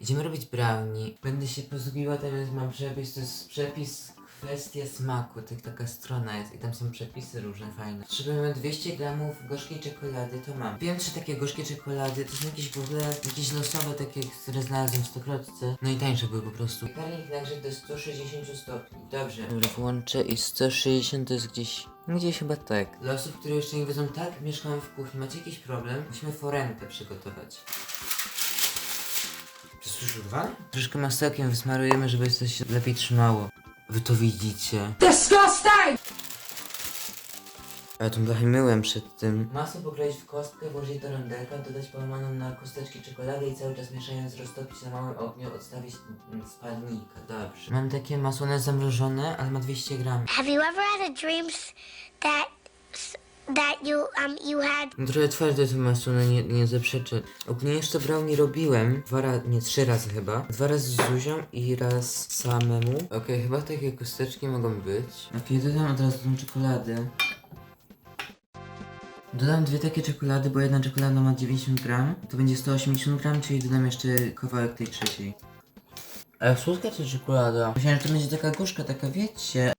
Idziemy robić brownie. Będę się pozgubiła, tam jest, mam przepis, to jest przepis kwestia smaku, tak taka strona jest i tam są przepisy różne, fajne. Potrzebujemy 200 gramów gorzkiej czekolady, to mam. Wiem takie gorzkie czekolady, to są jakieś w ogóle, jakieś losowe takie, które znalazłem w stokrotce. No i tańsze były po prostu. Piekarnik nagrzeć do 160 stopni, dobrze. Dobra, włączę i 160 to jest gdzieś... Gdzieś chyba tak. Dla osób, które jeszcze nie wiedzą, tak, mieszkam w kuchni, macie jakiś problem? Musimy forenkę przygotować. Jest już urwane? Troszkę masekiem wysmarujemy, żeby coś się lepiej trzymało. Wy to widzicie. Disgusting! Ja tą blachę myłem przed tym. Masło pokroić w kostkę, włożyć do rondelka, dodać połamaną na kosteczki czekoladę i cały czas mieszając roztopić na małym ogniu, odstawić mm, spalnika. Dobrze. Mam takie masło, zamrożone, ale ma 200 gram. Have you ever had a dreams that that you um you had Trochę twarde to masło, no nie, nie zaprzeczę. Ogólnie jeszcze brownie robiłem dwa razy, nie trzy razy chyba. Dwa razy z Zuzią i raz samemu. Okej, chyba takie kosteczki mogą być. Okej, dodam od razu tą czekoladę. Dodam dwie takie czekolady, bo jedna czekolada ma 90 gram. To będzie 180 gram, czyli dodam jeszcze kawałek tej trzeciej. Ale słodka to czekolada. Myślałem, że to będzie taka gorzka, taka wiecie.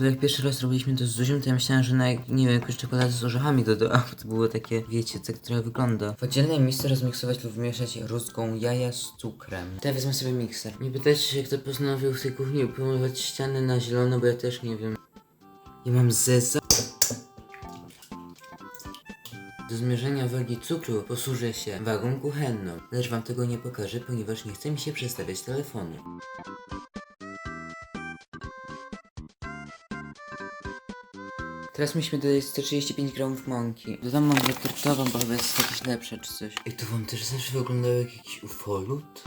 Bo jak pierwszy raz robiliśmy to z Zuzią, to ja myślałem, że na, nie wiem, jakąś czekoladę z orzechami dodam. To było takie, wiecie, tak trochę wygląda. W oddzielnej misce rozmiksować lub mieszać rozgą jaja z cukrem. Teraz wezmę sobie mikser. Nie pytajcie się, kto postanowił w tej kuchni upomalować ściany na zielono, bo ja też nie wiem. Ja mam zeza. Do zmierzenia wagi cukru posłużę się wagą kuchenną, lecz wam tego nie pokażę, ponieważ nie chce mi się przestawiać telefonu. Teraz musimy dodać 135 gramów mąki. Dodam mąkę tortową, bo chyba jest jakaś lepsza czy coś. I to wam też zawsze wyglądało jak jakiś ufolut?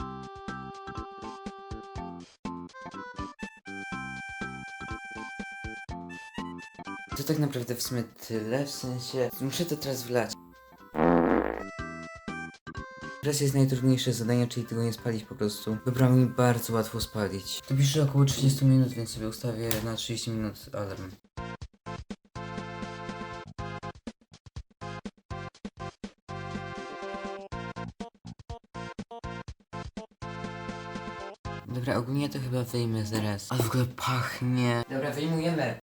To tak naprawdę w sumie tyle, w sensie... Muszę to teraz wlać. Teraz jest najtrudniejsze zadanie, czyli tego nie spalić po prostu. Wybrało mi bardzo łatwo spalić. To pisze około 30 minut, więc sobie ustawię na 30 minut alarm. Dobra, ogólnie to chyba wyjmę zaraz. A w ogóle pachnie. Dobra, wyjmujemy.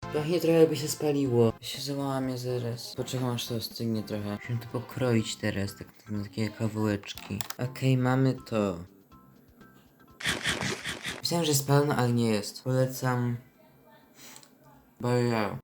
Pachnie trochę jakby się spaliło. Się załamie zaraz. Poczekam aż to ostygnie trochę. Musimy to pokroić teraz, tak na takie kawałeczki. Okej, mamy to. Myślałem, że jest pełno, ale nie jest. Polecam. Bajao.